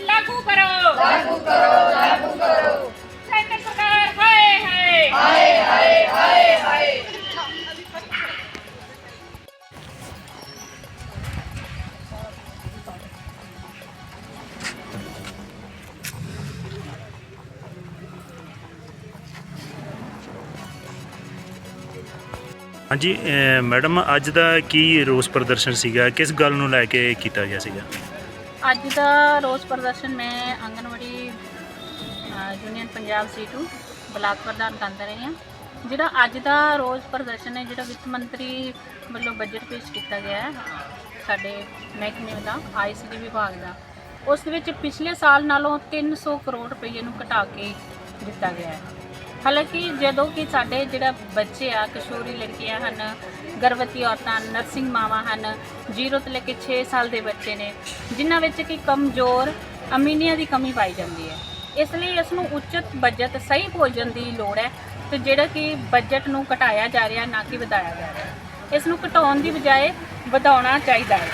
ਲਾਗੂ ਕਰੋ। ਲਾਗੂ ਕਰੋ ਲਾਗੂ ਹਾਂਜੀ ਮੈਡਮ, ਅੱਜ ਦਾ ਕੀ ਰੋਸ ਪ੍ਰਦਰਸ਼ਨ ਸੀਗਾ? ਕਿਸ ਗੱਲ ਨੂੰ ਲੈ ਕੇ ਕੀਤਾ ਗਿਆ ਸੀਗਾ? ਅੱਜ ਦਾ ਰੋਸ ਪ੍ਰਦਰਸ਼ਨ ਮੈਂ anganwadi union Punjab C2 block ਪ੍ਰਧਾਨ ਕਰ ਰਹੀ ਹਾਂ। ਜਿਹੜਾ ਅੱਜ ਦਾ ਰੋਸ ਪ੍ਰਦਰਸ਼ਨ ਹੈ, ਜਿਹੜਾ ਵਿੱਤ ਮੰਤਰੀ ਵੱਲੋਂ ਬਜਟ ਪੇਸ਼ ਕੀਤਾ ਗਿਆ ਹੈ, ਸਾਡੇ ਮਹਿਕਮੇ ਦਾ ਆਈਸੀਡੀ ਵਿਭਾਗ ਦਾ, ਉਸ ਦੇ ਵਿੱਚ ਪਿਛਲੇ ਸਾਲ ਨਾਲੋਂ 300 ਕਰੋੜ ਰੁਪਏ ਨੂੰ ਘਟਾ ਕੇ ਦਿੱਤਾ ਗਿਆ ਹੈ। ਹਾਲਾਂਕਿ ਜਦੋਂ ਕਿ ਸਾਡੇ ਜਿਹੜਾ ਬੱਚੇ ਆ, ਕਿਸ਼ੋਰੀ ਲੜਕੀਆਂ ਹਨ, ਗਰਭਵਤੀ ਔਰਤਾਂ, ਨਰਸਿੰਗ ਮਾਵਾਂ ਹਨ 0 ਤੋਂ ਲੈ ਕੇ 6 ਸਾਲ ਦੇ ਬੱਚੇ ਨੇ, ਜਿਨ੍ਹਾਂ ਵਿੱਚ ਕਿ ਕਮਜ਼ੋਰ ਅਮੀਨੀਆ ਦੀ ਕਮੀ ਪਾਈ ਜਾਂਦੀ ਹੈ। ਇਸ ਲਈ ਇਸ ਨੂੰ ਉਚਿਤ ਬਜਟ, ਸਹੀ ਭੋਜਨ ਦੀ ਲੋੜ ਹੈ ਤੇ ਜਿਹੜਾ ਕਿ ਬਜਟ ਨੂੰ ਘਟਾਇਆ ਜਾ ਰਿਹਾ, ਨਾ ਕਿ ਵਧਾਇਆ ਜਾ ਰਿਹਾ। ਇਸ ਨੂੰ ਘਟਾਉਣ ਦੀ ਬਜਾਏ ਵਧਾਉਣਾ ਚਾਹੀਦਾ ਹੈ।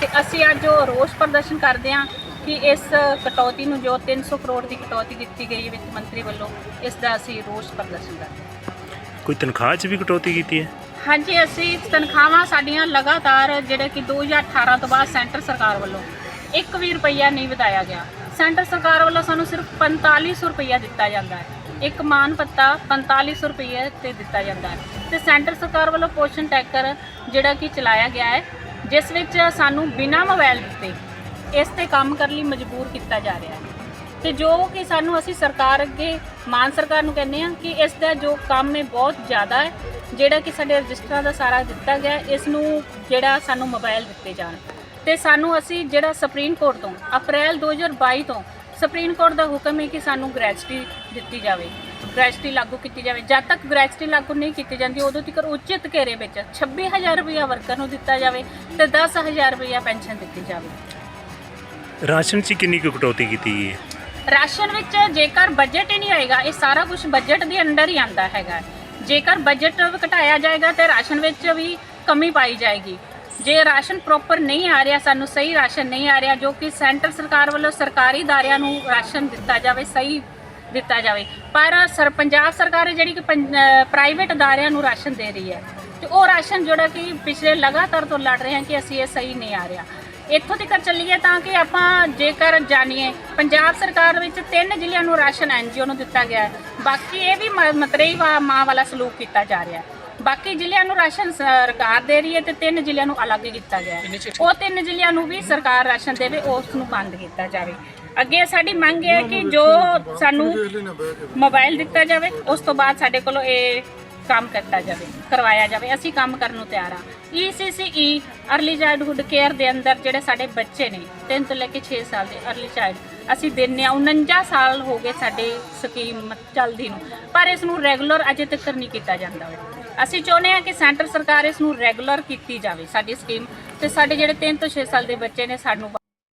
ਤੇ ਅਸੀਂ ਅੱਜ ਉਹ ਰੋਸ ਪ੍ਰਦਰਸ਼ਨ ਕਰਦੇ ਹਾਂ ਕਿ ਇਸ ਕਟੌਤੀ ਨੂੰ ਜੋ 300 ਕਰੋੜ ਦੀ ਕਟੌਤੀ ਕੀਤੀ ਗਈ ਹੈ ਵਿੱਤ ਮੰਤਰੀ ਵੱਲੋਂ ਇਸ ਦਾ ਅਸੀਂ ਰੋਸ ਪ੍ਰਦਰਸ਼ਨ ਕਰਦੇ ਹਾਂ। ਕੋਈ ਤਨਖਾਹ 'ਚ ਵੀ ਕਟੌਤੀ ਕੀਤੀ ਹੈ? ਹਾਂਜੀ ਅਸੀਂ ਤਨਖਾਹਾਂ ਸਾਡੀਆਂ ਲਗਾਤਾਰ ਜਿਹੜੇ ਕਿ 2018 ਤੋਂ ਬਾਅਦ ਸੈਂਟਰ ਸਰਕਾਰ ਵੱਲੋਂ 1 ਵੀ ਰੁਪਈਆ ਨਹੀਂ ਵਧਾਇਆ ਗਿਆ। ਸੈਂਟਰ ਸਰਕਾਰ ਵੱਲੋਂ ਸਾਨੂੰ ਸਿਰਫ 4500 ਰੁਪਈਆ ਦਿੱਤਾ ਜਾਂਦਾ ਹੈ। ਇੱਕ ਮਾਨ ਪੱਤਾ 4500 ਰੁਪਈਏ ਤੇ ਦਿੱਤਾ ਜਾਂਦਾ ਹੈ। ਤੇ ਸੈਂਟਰ ਸਰਕਾਰ ਵੱਲੋਂ ਪੋਸ਼ਣ ਟੈਕਰ ਜਿਹੜਾ ਕਿ ਚਲਾਇਆ ਗਿਆ ਹੈ ਜਿਸ ਵਿੱਚ ਸਾਨੂੰ ਬਿਨਾਂ ਮੋਬਾਈਲ ਦਿੱਤੇ ਇਸ ਤੇ ਕੰਮ ਕਰਨ ਲਈ ਮਜਬੂਰ ਕੀਤਾ ਜਾ ਰਿਹਾ ਹੈ। ਤੇ ਜੋ ਕਿ ਸਾਨੂੰ ਅਸੀਂ ਸਰਕਾਰ ਅੱਗੇ, ਮਾਨ ਸਰਕਾਰ ਨੂੰ ਕਹਿੰਦੇ ਆ ਕਿ ਇਸ ਦਾ ਜੋ ਕੰਮ ਹੈ ਬਹੁਤ ਜ਼ਿਆਦਾ ਹੈ, ਜਿਹੜਾ ਕਿ ਸਾਡੇ ਰਜਿਸਟਰਾਂ ਦਾ ਸਾਰਾ ਦਿੱਤਾ ਗਿਆ ਇਸ ਨੂੰ ਜਿਹੜਾ ਸਾਨੂੰ ਮੋਬਾਈਲ ਦਿੱਤੇ ਜਾਣ। ਤੇ ਸਾਨੂੰ ਅਸੀਂ ਜਿਹੜਾ ਸੁਪਰੀਮ ਕੋਰਟ ਤੋਂ, ਅਪ੍ਰੈਲ 2022 ਤੋਂ ਸੁਪਰੀਮ ਕੋਰਟ ਦਾ ਹੁਕਮ ਹੈ ਕਿ ਸਾਨੂੰ ਗ੍ਰੈਜੂਟੀ ਦਿੱਤੀ ਜਾਵੇ। ਗ੍ਰੈਜੂਟੀ ਲਾਗੂ ਕੀਤੀ ਜਾਵੇ। ਜਦ ਤੱਕ ਗ੍ਰੈਜੂਟੀ ਲਾਗੂ ਨਹੀਂ ਕੀਤੀ ਜਾਂਦੀ, ਉਦੋਂ ਤੱਕ ਉਚਿਤ ਘੇਰੇ ਵਿੱਚ 26000 ਰੁਪਇਆ ਵਰਕਰ ਨੂੰ ਦਿੱਤਾ ਜਾਵੇ ਤੇ 10000 ਰੁਪਇਆ ਪੈਨਸ਼ਨ ਦਿੱਤੀ ਜਾਵੇ। ਰਾਸ਼ਨ 'ਚ ਕਿੰਨੀ ਕੁ ਕਟੌਤੀ ਕੀਤੀ ਗਈ ਹੈ? ਰਾਸ਼ਨ ਵਿੱਚ ਜੇਕਰ ਬਜਟ ਹੀ ਨਹੀਂ ਆਏਗਾ ਇਹ ਸਾਰਾ ਕੁਝ ਬਜਟ ਦੇ ਅੰਦਰ ਹੀ ਆਂਦਾ ਹੈਗਾ। ਜੇਕਰ ਬਜਟ ਘਟਾਇਆ ਜਾਏਗਾ ਤੇ ਰਾਸ਼ਨ ਵਿੱਚ ਵੀ ਕਮੀ ਪਾਈ ਜਾਏਗੀ। ਜੇ ਰਾਸ਼ਨ ਪ੍ਰੋਪਰ ਨਹੀਂ ਆ ਰਿਹਾ, ਸਾਨੂੰ ਸਹੀ ਰਾਸ਼ਨ ਨਹੀਂ ਆ ਰਿਹਾ, ਜੋ ਕਿ ਸੈਂਟਰ ਸਰਕਾਰ ਵੱਲੋਂ ਸਰਕਾਰੀ ਦਾਰਿਆਂ ਨੂੰ ਰਾਸ਼ਨ ਦਿੱਤਾ ਜਾਵੇ, ਸਹੀ ਦਿੱਤਾ ਜਾਵੇ, ਪਰ ਸਰ, ਪੰਜਾਬ ਸਰਕਾਰ ਹੈ ਜਿਹੜੀ ਕਿ ਪ੍ਰਾਈਵੇਟ ਦਾਰਿਆਂ ਨੂੰ ਰਾਸ਼ਨ ਦੇ ਰਹੀ ਹੈ, ਤੇ ਉਹ ਰਾਸ਼ਨ ਜਿਹੜਾ ਕਿ ਪਿਛਲੇ ਲਗਾਤਾਰ ਤੋਂ ਲੜ ਰਹੇ ਹਾਂ ਕਿ ਅਸੀਂ ਇਹ ਸਹੀ ਨਹੀਂ ਆ ਰਿਹਾ। ਇੱਥੋਂ ਤੱਕ ਚੱਲੀਏ ਤਾਂ ਕਿ ਆਪਾਂ ਜੇਕਰ ਜਾਣੀਏ ਪੰਜਾਬ ਸਰਕਾਰ ਵਿੱਚ ਤਿੰਨ ਜ਼ਿਲ੍ਹਿਆਂ ਨੂੰ ਰਾਸ਼ਨ ਐਨਜੀਓ ਨੂੰ ਦਿੱਤਾ ਗਿਆ ਹੈ। ਬਾਕੀ ਇਹ ਵੀ ਮਤਰੇਈ ਵਾ ਮਾਂ ਵਾਲਾ ਸਲੂਕ ਕੀਤਾ ਜਾ ਰਿਹਾ ਹੈ। ਬਾਕੀ ਜ਼ਿਲ੍ਹਿਆਂ ਨੂੰ ਰਾਸ਼ਨ ਸਰਕਾਰ ਦੇ ਰਹੀ ਹੈ ਤੇ ਤਿੰਨ ਜ਼ਿਲ੍ਹਿਆਂ ਨੂੰ ਅਲੱਗ ਕੀਤਾ ਗਿਆ ਹੈ। ਉਹ ਤਿੰਨ ਜ਼ਿਲ੍ਹਿਆਂ ਨੂੰ ਵੀ ਸਰਕਾਰ ਰਾਸ਼ਨ ਦੇਵੇ ਉਸ ਨੂੰ ਬੰਦ ਕੀਤਾ ਜਾਵੇ। ਅੱਗੇ ਸਾਡੀ ਮੰਗ ਇਹ ਹੈ ਕਿ ਜੋ ਸਾਨੂੰ ਮੋਬਾਈਲ ਦਿੱਤਾ ਜਾਵੇ ਉਸ ਤੋਂ ਬਾਅਦ ਸਾਡੇ ਕੋਲੋਂ ਇਹ ਕੰਮ ਕਰਤਾ ਜਾਵੇ, ਕਰਵਾਇਆ ਜਾਵੇ, ਅਸੀਂ ਕੰਮ ਕਰਨ ਨੂੰ ਤਿਆਰ ਆ ECCE ਅਰਲੀ ਚਾਈਲਡਹੁੱਡ ਕੇਅਰ ਦੇ ਅੰਦਰ ਜਿਹੜੇ ਸਾਡੇ ਬੱਚੇ ਨੇ 3 ਤੋਂ ਲੈ ਕੇ 6 ਸਾਲ ਦੇ ਅਰਲੀ ਚਾਈਲਡ ਅਸੀਂ ਦਿੰਨੇ ਆ 49 ਸਾਲ ਹੋ ਗਏ ਸਾਡੇ ਸਕੀਮ ਚੱਲਦੀ ਨੂੰ, ਪਰ ਇਸ ਨੂੰ ਰੈਗੂਲਰ ਅਜੇ ਤੱਕ ਨਹੀਂ ਕੀਤਾ ਜਾਂਦਾ। ਅਸੀਂ ਚਾਹੁੰਦੇ ਆ ਕਿ ਸੈਂਟਰ ਸਰਕਾਰ ਇਸ ਨੂੰ ਰੈਗੂਲਰ ਕੀਤੀ ਜਾਵੇ, ਸਾਡੀ ਸਕੀਮ, ਤੇ ਸਾਡੇ ਜਿਹੜੇ 3 ਤੋਂ 6 ਸਾਲ ਦੇ ਬੱਚੇ ਨੇ, ਸਾਨੂੰ